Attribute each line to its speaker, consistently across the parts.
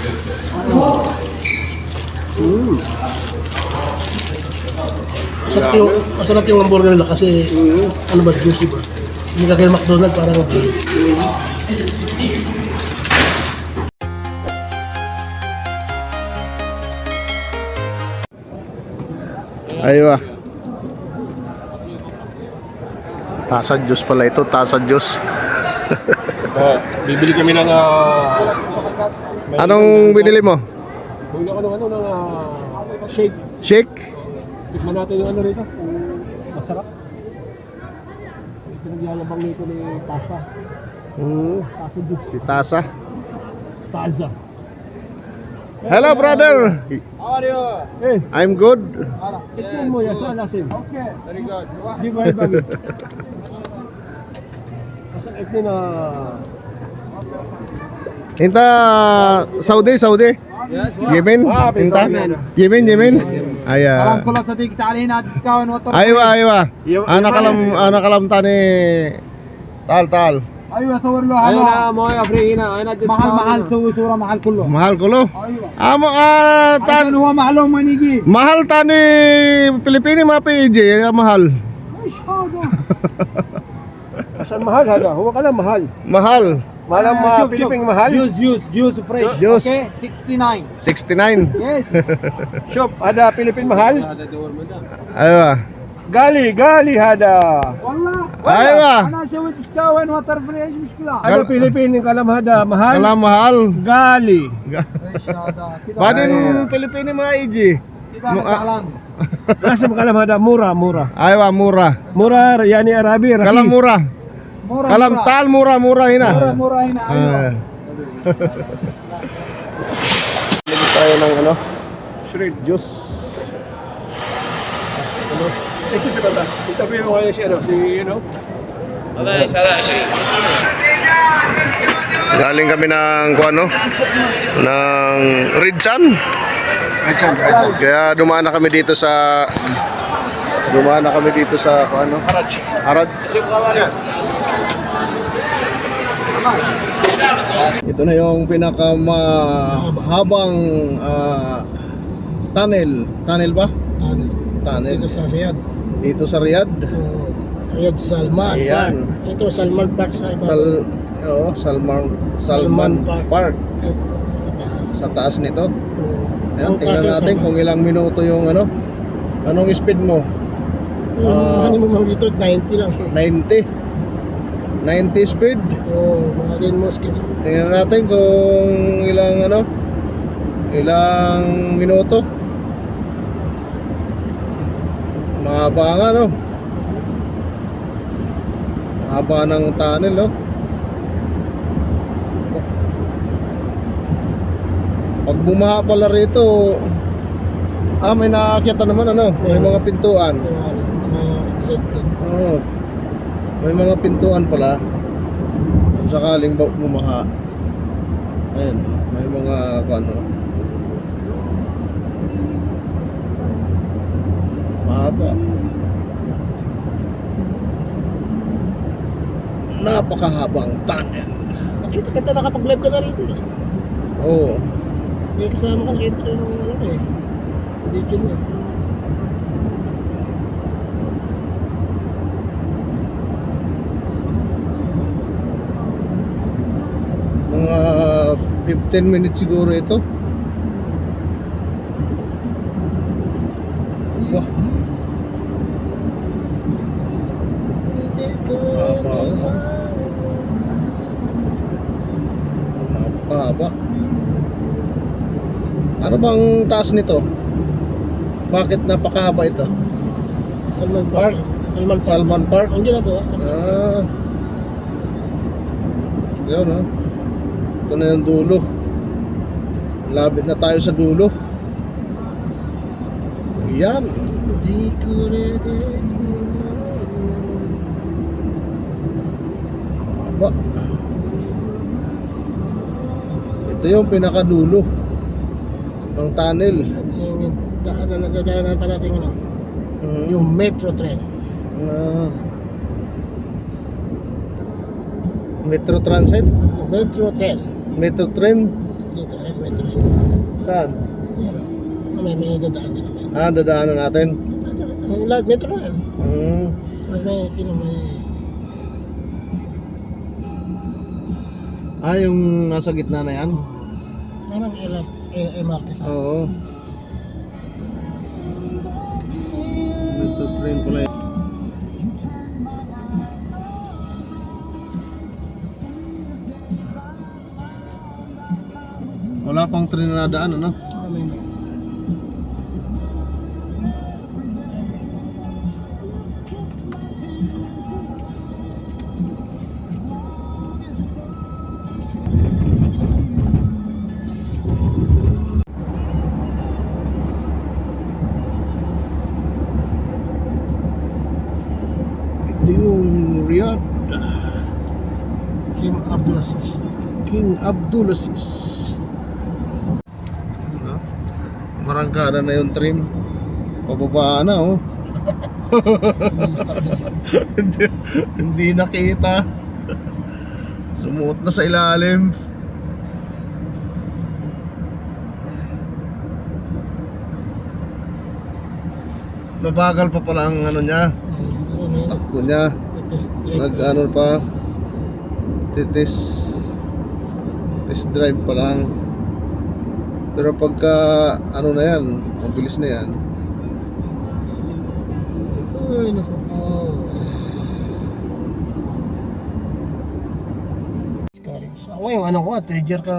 Speaker 1: Mm. Masarap yung, masarap yung hamburger nila kasi ano ba, juicy ba? Hindi ka kaya McDonald's parang okay.
Speaker 2: Aywa. Tasa Diyos pala ito, tasa Diyos.
Speaker 3: Oh, bibili kami ng ah, may-
Speaker 2: Anong binili mo?
Speaker 3: Bumili ako ng ano ng ah, shake.
Speaker 2: Shake?
Speaker 3: Tikman natin yung ano rito. Kung masarap. Yung Pinagyayabang nito ni Tasa.
Speaker 2: Hmm,
Speaker 3: Tasa juice.
Speaker 2: si Tasa.
Speaker 3: Taza.
Speaker 2: Hello brother.
Speaker 3: How are you? Eh,
Speaker 2: I'm good.
Speaker 3: tikman mo yan sa lasin. Okay, very good. Di ba yung bagay? Masarap din na...
Speaker 2: Inta Saudi, Saudi.
Speaker 4: Yes,
Speaker 2: Yemen?
Speaker 3: Ah,
Speaker 2: Inta?
Speaker 3: Yemen.
Speaker 2: Yemen, Yemen. Aya.
Speaker 4: كلها صديق تعالى هنا ديسكاون وطر
Speaker 2: Aywa, aywa.
Speaker 3: Yung-
Speaker 2: Anak kalam, anak kalam tani. Tal, tal.
Speaker 4: ايوه صور له
Speaker 3: Ayun na,
Speaker 4: هذا
Speaker 3: mo افري هنا. Ayun na,
Speaker 4: محل محل سوي صوره محل كله
Speaker 2: Mahal ko lo.
Speaker 4: ايوه
Speaker 2: Amo ah,
Speaker 4: عشان
Speaker 2: tan,
Speaker 4: هو معلوم وين يجي
Speaker 2: mahal tani Pilipini mga PJ, mahal.
Speaker 4: ايش هذا
Speaker 3: Asan mahal hada? Huwag ka lang mahal. Malam
Speaker 4: uh,
Speaker 3: uh,
Speaker 4: Philippine
Speaker 3: mahal.
Speaker 4: Juice, juice, juice fresh.
Speaker 2: Juice.
Speaker 4: Okay, 69.
Speaker 2: 69?
Speaker 4: Yes.
Speaker 3: Shop, ada Philippine mahal? Ada door madam.
Speaker 2: Aywa.
Speaker 3: Gali, gali hada.
Speaker 4: Wallah. Aywa. Ana sawit iskawan water fresh
Speaker 3: mushkila. Ada Philippine kalam hada mahal.
Speaker 2: Kalam mahal.
Speaker 3: Gali.
Speaker 2: Badin Philippine mga iji.
Speaker 4: Kita ada kalang.
Speaker 3: Ah. Nasa kalam hada murah, murah.
Speaker 2: Aywa, murah.
Speaker 3: Murah, yani Arabi,
Speaker 2: Kalam murah. Mura,
Speaker 4: Kalamtal,
Speaker 2: mura-murahin
Speaker 4: na. Mura-murahin na.
Speaker 2: Ah. Oh. Bili tayo ng ano?
Speaker 3: Shrimp.
Speaker 2: Juice.
Speaker 3: Ano? Eh, si Sabata. Itabi mo kayo si ano, si ano? Okay, sarap.
Speaker 2: Galing kami ng kuan no? Ng Ridsan. Ridsan. Kaya dumaan na kami dito sa dumaan na kami dito sa kuan no?
Speaker 3: Haraj.
Speaker 2: Ito na yung pinakamahabang ah, tunnel. Tunnel ba?
Speaker 1: Ano,
Speaker 2: Tunnel.
Speaker 1: dito sa Riyadh.
Speaker 2: Dito sa Riyadh.
Speaker 1: Oh, Riyadh Salman
Speaker 2: Ayan.
Speaker 1: Park. Ito Salman Park sa iba.
Speaker 2: Sal oh, Salman Salman
Speaker 1: Salman
Speaker 2: Park.
Speaker 1: Eh, sa taas.
Speaker 2: Sa taas nito.
Speaker 1: Oh.
Speaker 2: Ayan, tingnan natin kung ilang minuto yung ano. Anong speed mo? Ah.
Speaker 1: ano mo dito 90 lang.
Speaker 2: 90. 90 speed.
Speaker 1: Oh, mga din mosque.
Speaker 2: Tingnan natin kung ilang ano. Ilang minuto. Mahaba nga no. Mahaba ng tunnel no. Pag bumaha pala rito, ah may nakakita naman ano, may mga pintuan.
Speaker 1: Mga, mga excited.
Speaker 2: Oo. May mga pintuan pala. Kung sakaling bumaha. Ayun, may mga ano. Mahaba. Napakahabang tunnel.
Speaker 1: Nakita kita nakapag-live ka na rito eh.
Speaker 2: Oo.
Speaker 1: May kasama ka nakita ko yung ano eh. Video mo.
Speaker 2: Mga 15 minutes siguro ito. Wah, Haba, oh. napakahaba. Ano bang taas nito? Bakit napakahaba ito?
Speaker 1: Salman Park. Salman Park.
Speaker 2: Salman Park?
Speaker 1: Ang ginagawa sa
Speaker 2: Ah. Yun, no? Ito na yung dulo. Labit na tayo sa dulo. Yan.
Speaker 1: Di ko.
Speaker 2: Haba. Ito yung pinakadulo ng tunnel.
Speaker 1: Yung daanan na dadaanan pa natin ano.
Speaker 2: Mm,
Speaker 1: Yung metro train.
Speaker 2: ah, Metro Transit,
Speaker 1: Metro train.
Speaker 2: Metro Train,
Speaker 1: dito, ay may tuloy.
Speaker 2: Saan?
Speaker 1: May may dadaan din kami.
Speaker 2: Ah, dadaanan natin.
Speaker 1: May lag, metro yan.
Speaker 2: Hmm.
Speaker 1: May may, kino may...
Speaker 2: Ah, yung nasa gitna na yan?
Speaker 1: Parang LR, eh, MRT sa.
Speaker 2: Oo. Ito train pala yun. Wala pang train na nadaan, ano? Riyadh.
Speaker 1: Kim Abdulaziz.
Speaker 2: King Abdulaziz. Marangkada na yung train. Pababa na, oh. Hindi, hindi nakita. Sumuot na sa ilalim. Mabagal pa pala ang ano niya, takbo niya. Nag ano pa, titis, test drive pa lang. Pero pagka ano na yan, mabilis na yan.
Speaker 1: Naku po. Discourage. Ako yung ano ko, third year ka,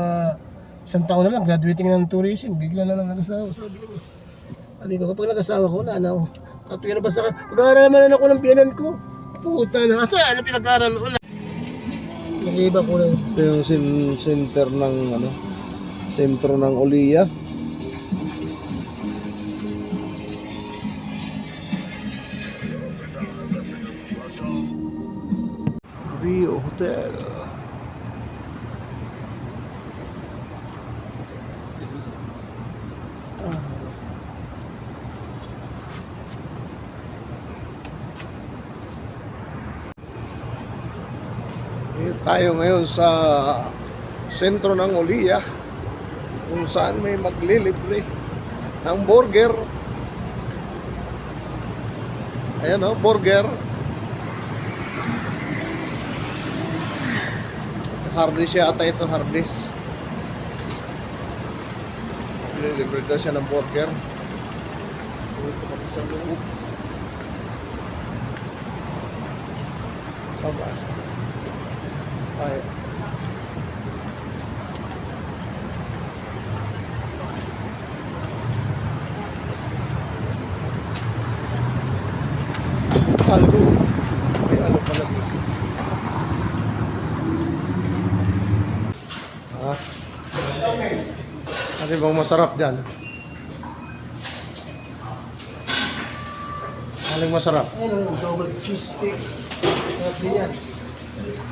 Speaker 1: isang taon na lang, graduating na ng tourism, bigla na lang nag-asawa. Sabi ko, kapag nag-asawa ko, wala na ako. Katuya na basta ka, pag-aaral naman ako ng pianan ko. Puta na, asa, ano pinag-aaral? Wala. Nag-iba ko lang.
Speaker 2: Ito yung center ng ano, sentro ng Oliya. Rio Hotel. Dito tayo ngayon sa sentro ng Oliya kung saan may maglilibre ng burger. Ayan o, burger. Hardis yata ito, hardis. Maglilibre daw siya ng burger. Dito kami sa loob. Sa basa. Tayo. Algo. May ano pala dito. Ha? Ano bang masarap dyan? Aling masarap?
Speaker 1: Ayun, ang double cheese steak. Sarap din yan.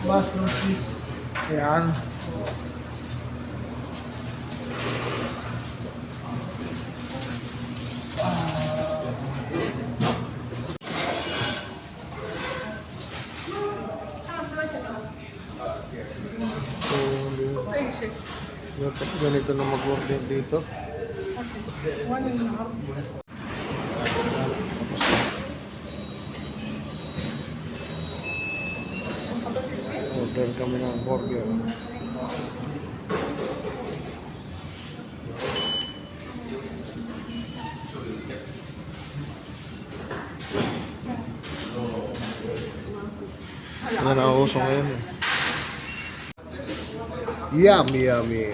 Speaker 1: Mushroom cheese.
Speaker 2: Ayan. So, ganito na mag-order dito. Order kami ng burger. Yan ang uso ngayon eh. Yummy, yummy.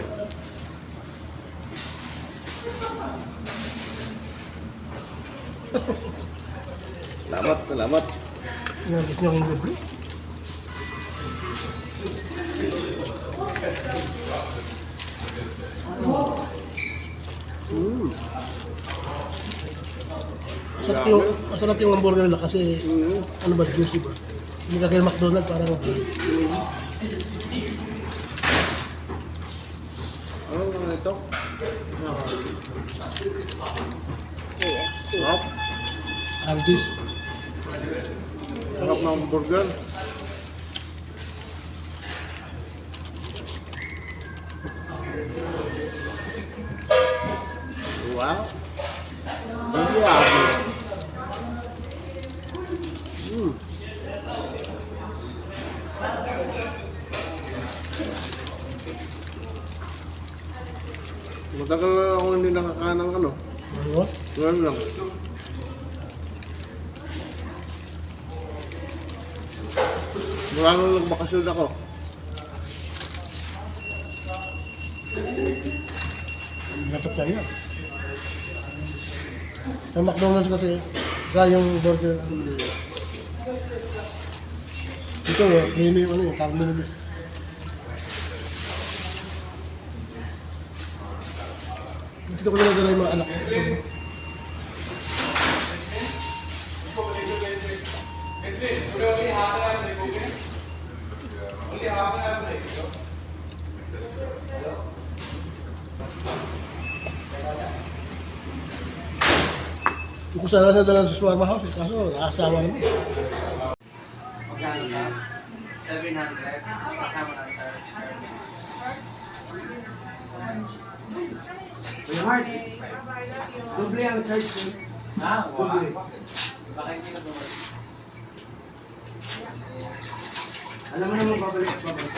Speaker 2: Salamat, salamat.
Speaker 1: Nagit niya akong libre.
Speaker 2: Mm.
Speaker 1: Masarap yung, masarap yung hamburger nila kasi ano ba, juicy ba? Hindi ka kaya McDonald's parang okay.
Speaker 2: Ano naman ito? Sarap.
Speaker 1: Hardis.
Speaker 2: Sarap ng burger. Wow. Hindi ako. Mm. Matagal na ako hindi nakakain ng ano.
Speaker 1: Ano?
Speaker 2: Ngayon lang. Mula nung nagbakasyon ako.
Speaker 1: Ka niya. Sa McDonald's kasi, kaya yung burger. Ito, premium ano yung carne nila. Dito ko nila yung mga anak ko. Kung sana na dalang sa shawarma house, eh, kaso nakasawa naman.
Speaker 5: Heart, doble ang charge ko.
Speaker 6: Wow.
Speaker 5: Doble.
Speaker 6: Bakit hindi ka?
Speaker 5: Alam mo naman babalik at babalik.